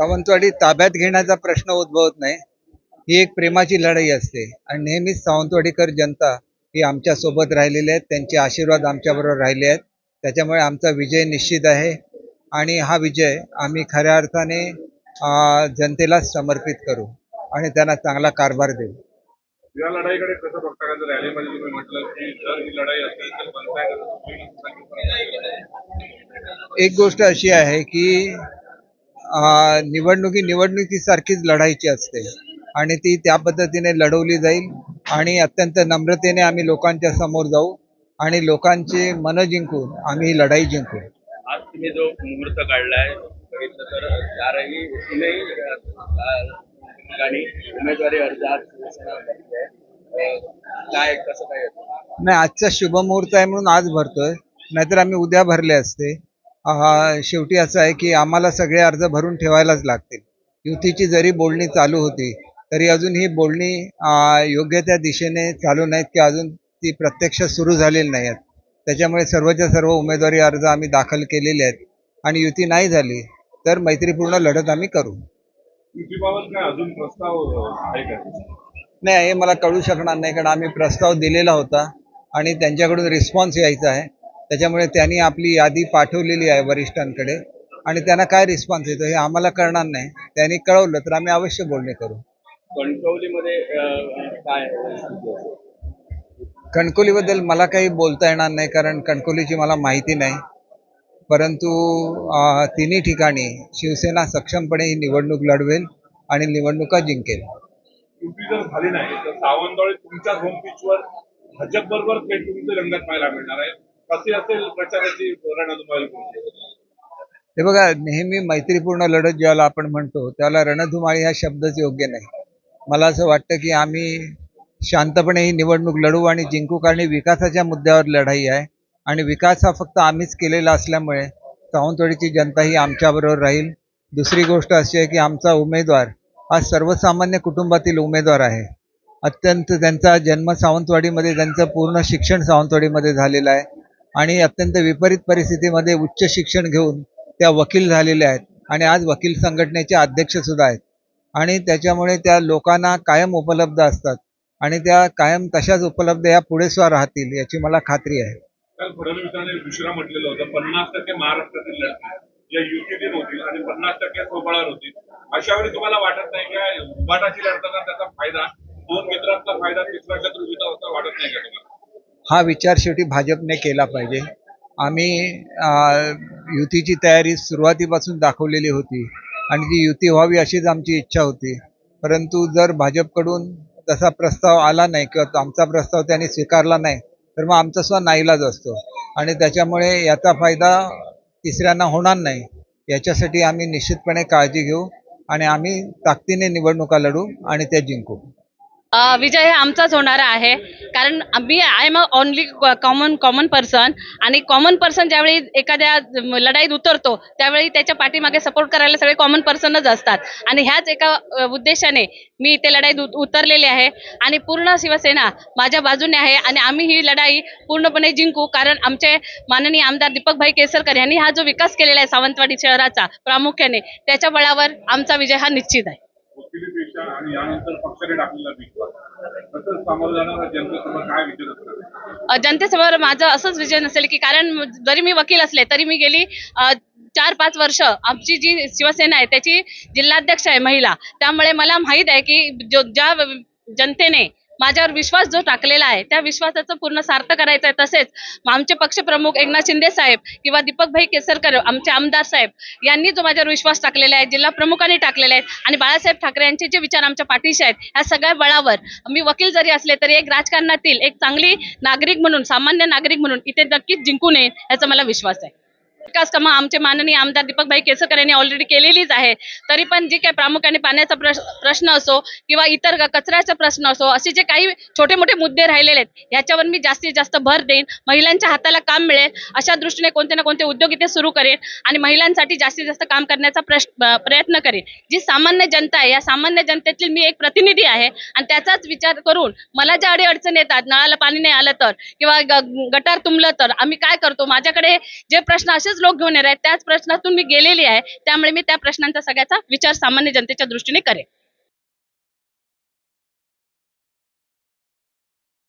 सावंतवाडी ताब्यात घेण्याचा प्रश्न उद्भवत नाही ही एक प्रेमाची लढाई असते. आणि नेहमीच सावंतवाडीकर जनता ही आमच्यासोबत राहिलेली आहेत त्यांचे आशीर्वाद आमच्याबरोबर राहिले आहेत. त्याच्यामुळे आमचा विजय निश्चित आहे. आणि हा विजय आम्ही खऱ्या अर्थाने अं, जनतेलाच समर्पित करू आणि त्यांना चांगला कारभार देऊ. या लढाईकडे कसं बघता का? रॅलीमध्ये तुम्ही म्हटलं की जर ही लढाई असेल तर एक गोष्ट अशी आहे की निवडणुकी निवडणुकीसारखीच लढायची असते. आणि ती त्या पद्धतीने लढवली जाईल आणि अत्यंत नम्रतेने आम्ही लोकांच्या समोर जाऊ आणि लोकांचे मन जिंकून आम्ही ही लढाई जिंकू. आज तुम्ही जो मुहूर्त काढलाय बघितलं तर चारही तीनही ठिकाणी उमेदवारी अर्ज आज काय कसं काय नाही आजचा शुभमुहूर्त आहे म्हणून आज भरतोय. नाहीतर आम्ही उद्या भरले असते. शेवटी असं आहे की आम्हाला सगळे अर्ज भरून ठेवायलाच लागतील. युतीची जरी बोलणी चालू होती तरी अजून ही बोलणी योग्य त्या दिशेने चालू नाहीत की अजून ती प्रत्यक्ष सुरू झालेली नाही आहेत त्याच्यामुळे सर्वच्या सर्व उमेदवारी अर्ज आम्ही दाखल केलेले आहेत आणि युती नाही झाली तर मैत्रीपूर्ण लढत आम्ही करू. युतीबाबत काय अजून प्रस्ताव आहे का? नाही हे मला कळू शकणार नाही कारण आम्ही प्रस्ताव दिलेला होता आणि त्यांच्याकडून रिस्पॉन्स यायचा आहे. त्याच्यामुळे त्यांनी आपली यादी पाठवलेली आहे वरिष्ठांकडे. आणि त्यांना काय रिस्पॉन्स येतो हे आम्हाला कळणार नाही. त्यांनी कळवलं तर आम्ही अवश्य बोलणे करू. कणकवलीमध्ये काय? कणकोलीबद्दल मला काही बोलता येणार नाही कारण कणकोलीची मला माहिती नाही. परंतु तिन्ही ठिकाणी शिवसेना सक्षमपणे ही निवडणूक लढवेल आणि निवडणुका जिंकेल. युती जर झाली नाही तर सावंतवाडी तुमच्याच होम पिचवर भाजप बरोबर थेट तुमचे रंगत पाहायला मिळणार आहे. कशी असेल प्रचाराची रणधुमाळी हे बघा नेहमी मैत्रीपूर्ण लढत ज्याला आपण म्हणतो त्याला रणधुमाळी हा शब्दच योग्य नाही. मला असं वाटतं की आम्ही शांतपणे ही निवडणूक लढू आणि जिंकू कारण विकासाच्या मुद्द्यावर लढाई आहे. आणि विकास हा फक्त आम्हीच केलेला असल्यामुळे सावंतवाडीची जनता ही आमच्याबरोबर राहील. दुसरी गोष्ट अशी आहे की आमचा उमेदवार हा सर्वसामान्य कुटुंबातील उमेदवार आहे. अत्यंत त्यांचा जन्म सावंतवाडीमध्ये त्यांचं पूर्ण शिक्षण सावंतवाडीमध्ये झालेलं आहे. आणि अत्यंत विपरीत परिस्थितीमध्ये उच्च शिक्षण घेऊन त्या वकील झालेल्या आहेत. आणि आज वकील संघटनेचे अध्यक्षसुद्धा आहेत. आणि त्याच्यामुळे त्या लोकांना कायम उपलब्ध असतात. आणि त्या कायम तशाच उपलब्ध या पुढे सुद्धा राहतील याची मला खात्री आहे. दुसरा म्हटलेलं होतं पन्नास टक्के महाराष्ट्रातील लढती या युतीतील होतील आणि पन्नास टक्के सोबळावर होतील अशा वेळी तुम्हाला वाटत नाही का उभाटाची लढताना त्याचा फायदा दोन मित्रांचा फायदा तिसरा शत्रू होता वाटत नाही का तुम्हाला? हा विचार शेवटी भाजपने केला पाहिजे. आम्ही युतीची तयारी सुरुवातीपासून दाखवलेली होती आणि ती युती व्हावी अशीच आमची इच्छा होती. परंतु जर भाजपकडून तसा प्रस्ताव आला नाही किंवा आमचा प्रस्ताव त्यांनी स्वीकारला नाही तर मग आमचा सुद्धा नाईलाज असतो. आणि त्याच्यामुळे याचा फायदा तिसऱ्यांना होणार नाही. याच्यासाठी आम्ही निश्चितपणे काळजी घेऊ आणि आम्ही ताकदीने निवडणुका लढू आणि त्या जिंकू. विजय हे आमचाच होणार आहे. कारण आम्ही I am a only common common person आणि कॉमन पर्सन ज्यावेळी एखाद्या लढाईत उतरतो त्यावेळी त्याच्या पाठीमागे सपोर्ट करायला सगळे कॉमन पर्सनच असतात. आणि ह्याच एका उद्देशाने मी इथे लढाईत उत- उतरलेले आहे. आणि पूर्ण शिवसेना माझ्या बाजूने आहे आणि आम्ही ही लढाई पूर्णपणे जिंकू. कारण आमचे माननीय आमदार दीपकभाई केसरकर यांनी हा जो विकास केलेला आहे सावंतवाडी शहराचा प्रामुख्याने त्याच्या बळावर आमचा विजय हा निश्चित आहे. वकिलीपेक्षा आणि यानंतर पक्षाने टाकलेला विश्वास. तसंच सामोरं जाणार जनतेसमोर काय विचार असणार जनतेसमोर माझं असंच विजय नसेल की कारण जरी मी वकील असले तरी मी गेली चार पाच वर्ष आमची जी शिवसेना आहे त्याची जिल्हाध्यक्ष आहे महिला. त्यामुळे मला माहीत आहे की जो ज्या जनतेने माझ्यावर विश्वास जो टाकलेला आहे त्या विश्वासाचं पूर्ण सार्थ करायचं आहे तसेच आमचे पक्षप्रमुख एकनाथ शिंदे साहेब किंवा दीपकभाई केसरकर आमचे आमदार साहेब यांनी जो माझ्यावर विश्वास टाकलेला आहे जिल्हा प्रमुखांनी टाकलेला आहे आणि बाळासाहेब ठाकरे यांचे जे विचार आमच्या पाठीशी आहेत ह्या सगळ्या बळावर मी वकील जरी असले तरी एक राजकारणातील एक चांगली नागरिक म्हणून सामान्य नागरिक म्हणून इथे नक्कीच जिंकून येईल याचा मला विश्वास आहे. विकास कामं आमचे माननीय आमदार दीपकभाई केसरकर यांनी ऑलरेडी केलेलीच आहे. तरी पण जे काही प्रामुख्याने पाण्याचा प्रश्न असो किंवा इतर कचऱ्याचा प्रश्न असो असे जे काही छोटे मोठे मुद्दे राहिलेले आहेत याच्यावर मी जास्तीत जास्त भर देईन. महिलांच्या हाताला काम मिळेल अशा दृष्टीने कोणते ना कोणते उद्योग इथे सुरू करेन आणि महिलांसाठी जास्तीत जास्त काम करण्याचा प्रश्न प्रयत्न करेन. जी सामान्य जनता आहे या सामान्य जनतेतील मी एक प्रतिनिधी आहे आणि त्याचाच विचार करून मला ज्या अडी अडचण येतात नळाला पाणी नाही आलं तर किंवा ग- गटार तुंबलं तर आम्ही काय करतो? माझ्याकडे जे प्रश्न असे असेच लोक घेऊन येणार आहेत. त्याच प्रश्नातून मी गेलेली आहे. त्यामुळे मी त्या प्रश्नांचा सगळ्याचा विचार सामान्य जनतेच्या दृष्टीने करेन.